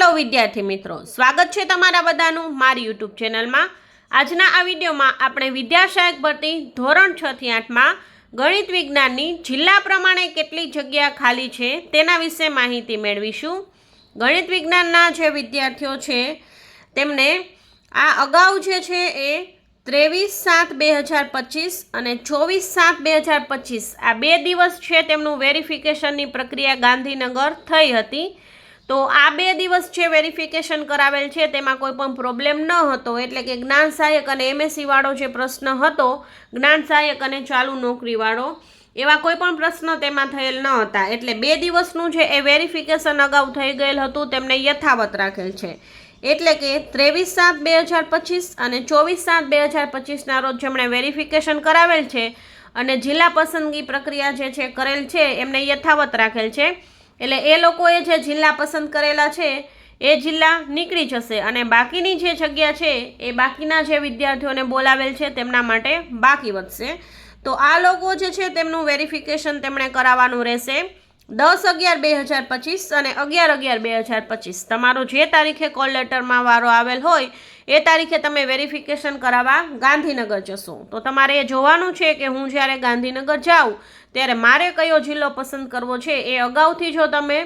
Hello વિદ્યાર્થી મિત્રો, સ્વાગત છે તમારા બધાનું મારી યુટ્યુબ ચેનલમાં. આજના આ વિડીયોમાં આપણે વિદ્યાસહાયક ભરતી ધોરણ છ થી આઠમાં ગણિત વિજ્ઞાનની જિલ્લા પ્રમાણે કેટલી જગ્યા ખાલી છે તેના વિશે માહિતી મેળવીશું. ગણિત વિજ્ઞાનના જે વિદ્યાર્થીઓ છે, તેમને આ અગાઉ જે છે એ ત્રેવીસ સાત બે હજાર પચીસ અને ચોવીસ સાત બે હજાર પચીસ આ બે દિવસ છે તેમનું વેરિફિકેશનની પ્રક્રિયા ગાંધીનગર થઈ હતી. તો આ બે દિવસ જે વેરિફિકેશન કરાવેલ છે, તેમાં કોઈ પણ પ્રોબ્લેમ ન હતો. એટલે કે જ્ઞાન સહાયક અને એમએસસી વાળો જે પ્રશ્ન હતો, જ્ઞાન સહાયક અને ચાલુ નોકરીવાળો, એવા કોઈ પણ પ્રશ્ન તેમાં થયેલ ન હતા. એટલે બે દિવસનું છે એ વેરિફિકેશન અગાઉ થઈ ગયેલ હતું, તેમને યથાવત રાખેલ છે. એટલે કે ત્રેવીસ સાત બે હજાર પચીસ અને ચોવીસ સાત બે હજાર પચીસના રોજ જેમણે વેરિફિકેશન કરાવેલ છે અને જિલ્લા પસંદગી પ્રક્રિયા જે છે કરેલ છે, એમને યથાવત રાખેલ છે. એટલે એ લોકોએ જે જિલ્લા પસંદ કરેલા છે, એ જિલ્લા નીકળી જશે અને બાકીની જે જગ્યા છે, એ બાકીના જે વિદ્યાર્થીઓને બોલાવેલ છે, તેમના માટે બાકી વધશે. તો આ લોકો જે છે, તેમનું વેરિફિકેશન તેમણે કરાવવાનું રહેશે દસ અગિયાર બે હજાર પચીસ અને અગિયાર અગિયાર બે હજાર પચીસ. તમારો જે તારીખે કોલ લેટરમાં વારો આવેલ હોય એ તારીખે તમે વેરિફિકેશન કરાવવા ગાંધીનગર જશો. તો તમારે એ જોવાનું છે કે હું જ્યારે ગાંધીનગર જાઉં, ત્યારે મારે કયો જિલ્લો પસંદ કરવો છે એ અગાઉથી જો તમે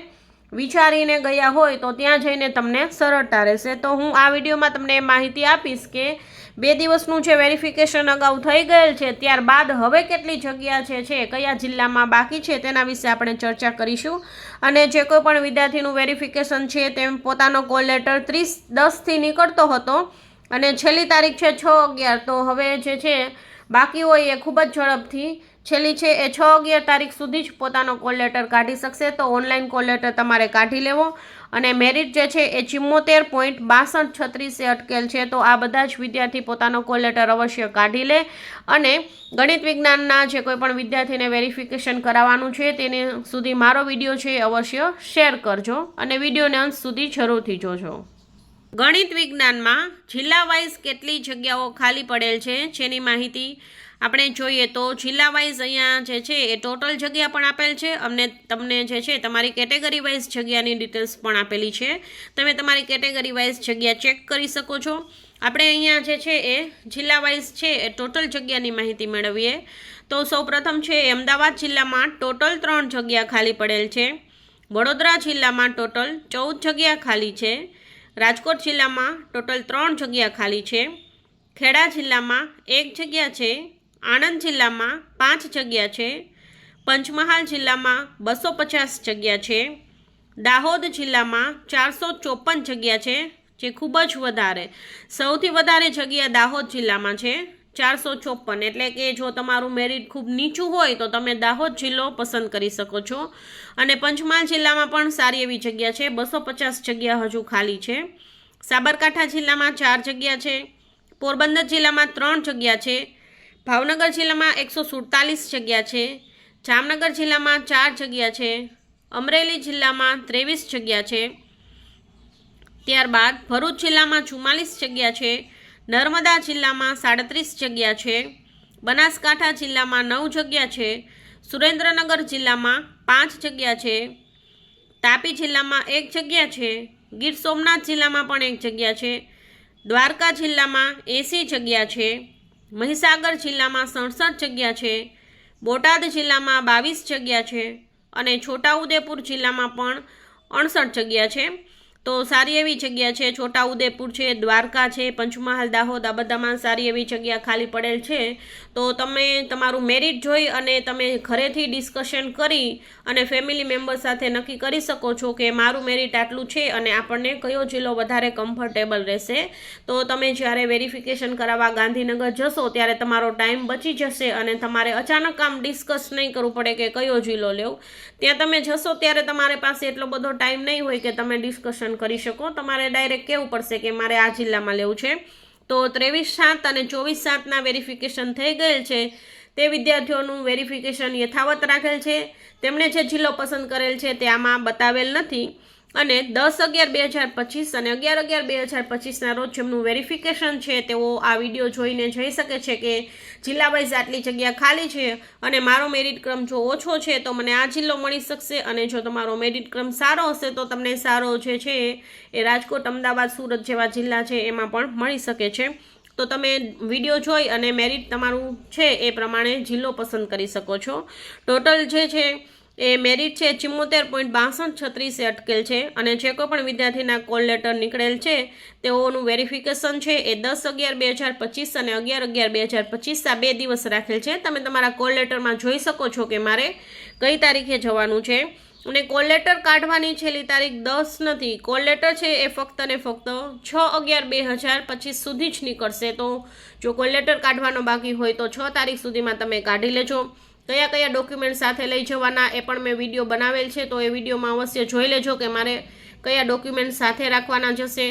વિચારીને ગયા હોય તો ત્યાં જઈને તમને સરળતા રહેશે. તો હું આ વિડીયોમાં તમને માહિતી આપીશ કે બે દિવસનું જે વેરિફિકેશન અગાઉ થઈ ગયેલ છે, ત્યારબાદ હવે કેટલી જગ્યા છે છે, કયા જિલ્લામાં બાકી છે તેના વિશે આપણે ચર્ચા કરીશું. અને જે કોઈ પણ વિદ્યાર્થીનું વેરિફિકેશન છે તેમ પોતાનો કોલ લેટર ત્રીસ દસથી નીકળતો હતો અને છેલ્લી તારીખ છે છ અગિયાર. તો હવે જે છે બાકી હોય એ ખૂબ જ ઝડપથી છેલ્લી છે એ છ અગિયાર તારીખ સુધી જ પોતાનો કોલ લેટર કાઢી શકશે. તો ઓનલાઈન કોલ લેટર તમારે કાઢી લેવો. અને મેરિટ જે છે એ ચિમ્મોતેર પોઈન્ટ બાસઠ છત્રીસે અટકેલ છે. તો આ બધા જ વિદ્યાર્થી પોતાનો કોલ લેટર અવશ્ય કાઢી લે. અને ગણિત વિજ્ઞાનના જે કોઈ પણ વિદ્યાર્થીને વેરિફિકેશન કરાવવાનું છે તેને સુધી મારો વીડિયો છે અવશ્ય શેર કરજો. અને વિડીયોને અંત સુધી જરૂરથી જોજો. ગણિત વિજ્ઞાનમાં જિલ્લા વાઇઝ કેટલી જગ્યાઓ ખાલી પડેલ છે? જેની માહિતી આપણે જોઈએ તો જિલ્લા વાઇઝ અહીંયા જે છે એ ટોટલ જગ્યા પણ આપેલ છે. અમને તમને જે છે તમારી કેટેગરી વાઇઝ જગ્યાની ડિટેલ્સ પણ આપેલી છે. તમે તમારી કેટેગરી વાઇઝ જગ્યા ચેક કરી શકો છો. આપણે અહીંયા જે છે એ જિલ્લા વાઇઝ છે એ ટોટલ જગ્યાની માહિતી મેળવીએ. તો સૌપ્રથમ છે અમદાવાદ જિલ્લામાં ટોટલ ત્રણ જગ્યા ખાલી પડેલ છે. વડોદરા જિલ્લામાં ટોટલ ચૌદ જગ્યા ખાલી છે. રાજકોટ જિલ્લામાં ટોટલ ત્રણ જગ્યા ખાલી છે. ખેડા જિલ્લામાં એક જગ્યા છે. આણંદ જિલ્લામાં પાંચ જગ્યા છે, પંચમહાલ જિલ્લામાં બસો પચાસ જગ્યા છે, દાહોદ જિલ્લામાં ચારસો ચોપન જગ્યા છે, જે ખૂબ જ વધારે. સૌથી વધારે જગ્યા દાહોદ જિલ્લામાં છે, ચારસો ચોપન. એટલે કે જો તમારું મેરિટ ખૂબ નીચું હોય તો તમે દાહોદ જિલ્લો પસંદ કરી શકો છો. અને પંચમહાલ જિલ્લામાં પણ સારી એવી જગ્યા છે, બસો પચાસ જગ્યા હજુ ખાલી છે. સાબરકાંઠા જિલ્લામાં ચાર જગ્યા છે, પોરબંદર જિલ્લામાં ત્રણ જગ્યા છે ભાવનગર જિલ્લામાં એકસો સુડતાલીસ જગ્યા છે જામનગર જિલ્લામાં ચાર જગ્યા છે અમરેલી જિલ્લામાં ત્રેવીસ જગ્યા છે ત્યારબાદ ભરૂચ જિલ્લામાં ચુમ્માલીસ જગ્યા છે નર્મદા જિલ્લામાં સાડત્રીસ જગ્યા છે બનાસકાંઠા જિલ્લામાં નવ જગ્યા છે સુરેન્દ્રનગર જિલ્લામાં પાંચ જગ્યા છે તાપી જિલ્લામાં એક જગ્યા છે ગીર સોમનાથ જિલ્લામાં પણ એક જગ્યા છે દ્વારકા જિલ્લામાં એંસી જગ્યા છે મહીસાગર જિલ્લામાં સડસઠ જગ્યા છે, બોટાદ જિલ્લામાં બાવીસ જગ્યા છે અને છોટાઉદેપુર જિલ્લામાં પણ અડસઠ જગ્યા છે. તો સારી એવી જગ્યા છે છોટા ઉદેપુર છે, દ્વારકા છે, પંચમહાલ, દાહોદ, આ બધામાં સારી એવી જગ્યા ખાલી પડેલ છે. તો તમે તમારું મેરિટ જોઈ અને તમે ઘરેથી ડિસ્કશન કરી અને ફેમિલી મેમ્બર સાથે નક્કી કરી શકો છો કે મારું મેરિટ આટલું છે અને આપણને કયો જિલ્લો વધારે કમ્ફર્ટેબલ રહેશે. તો તમે જ્યારે વેરિફિકેશન કરાવવા ગાંધીનગર જશો, ત્યારે તમારો ટાઈમ બચી જશે અને તમારે અચાનક આમ ડિસ્કસ નહીં કરવું પડે કે કયો જિલ્લો લેવું. ત્યાં તમે જશો, ત્યારે તમારી પાસે એટલો બધો ટાઈમ નહીં હોય કે તમે ડિસ્કશન કરી શકો. તમારે ડાયરેક્ટ કહેવું પડશે કે મારે આ જિલ્લામાં લેવું છે? તો ત્રેવીસ સાત અને ચોવીસ સાતના વેરિફિકેશન થઈ ગયેલ છે. તે વિદ્યાર્થીઓનું વેરિફિકેશન યથાવત રાખેલ છે. તેમણે જે જિલ્લો પસંદ કરેલ છે તે આમાં બતાવેલ નથી. અને દસ અગિયાર બે હજાર પચીસ અને અગિયાર અગિયાર બે હજાર પચીસના રોજ જેમનું વેરિફિકેશન છે, તેઓ આ વીડિયો જોઈને જઈ શકે છે કે જિલ્લા વાઇઝ આટલી જગ્યા ખાલી છે અને મારો મેરિટ ક્રમ જો ઓછો છે તો મને આ જિલ્લો મળી શકશે અને જો તમારો મેરિટ ક્રમ સારો હશે તો તમને સારો જે છે એ રાજકોટ, અમદાવાદ, સુરત જેવા જિલ્લા છે એમાં પણ મળી શકે છે. તો તમે વીડિયો જોઈ અને મેરિટ તમારું છે એ પ્રમાણે જિલ્લો પસંદ કરી શકો છો. ટોટલ જે છે એ મેરિટ છે ચિમ્મોતેર પોઈન્ટ બાસઠ છત્રીસે અટકેલ છે અને જે કોઈ પણ વિદ્યાર્થીના કોલ લેટર નીકળેલ છે, તેઓનું વેરિફિકેશન છે એ દસ અગિયાર બે હજાર પચીસ અને અગિયાર અગિયાર બે હજાર પચીસ આ બે દિવસ રાખેલ છે. તમે તમારા કોલ લેટરમાં જોઈ શકો છો કે મારે કઈ તારીખે જવાનું છે. અને કોલ લેટર કાઢવાની છેલ્લી તારીખ દસ નથી. કોલ લેટર છે એ ફક્ત ને ફક્ત છ અગિયાર બે હજાર પચીસ સુધી જ નીકળશે. તો જો કોલ લેટર કાઢવાનો બાકી હોય તો છ તારીખ સુધીમાં તમે કાઢી લેજો. કયા કયા ડોક્યુમેન્ટ સાથે લઈ જવાના એ પણ મેં વીડિયો બનાવેલ છે, તો એ વિડીયોમાં અવશ્ય જોઈ લેજો કે મારે કયા ડોક્યુમેન્ટ સાથે રાખવાના જશે,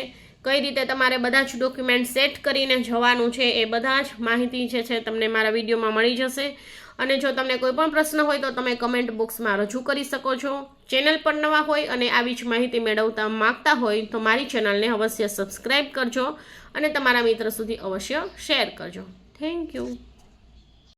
કઈ રીતે તમારે બધા જ ડોક્યુમેન્ટ સેટ કરીને જવાનું છે, એ બધા જ માહિતી જે છે તમને મારા વિડીયોમાં મળી જશે. અને જો તમને કોઈ પણ પ્રશ્ન હોય તો તમે કમેન્ટ બોક્સમાં રજૂ કરી શકો છો. ચેનલ પર નવા હોય અને આવી જ માહિતી મેળવતા માગતા હોય તો મારી ચેનલને અવશ્ય સબસ્ક્રાઈબ કરજો અને તમારા મિત્ર સુધી અવશ્ય શેર કરજો. Thank you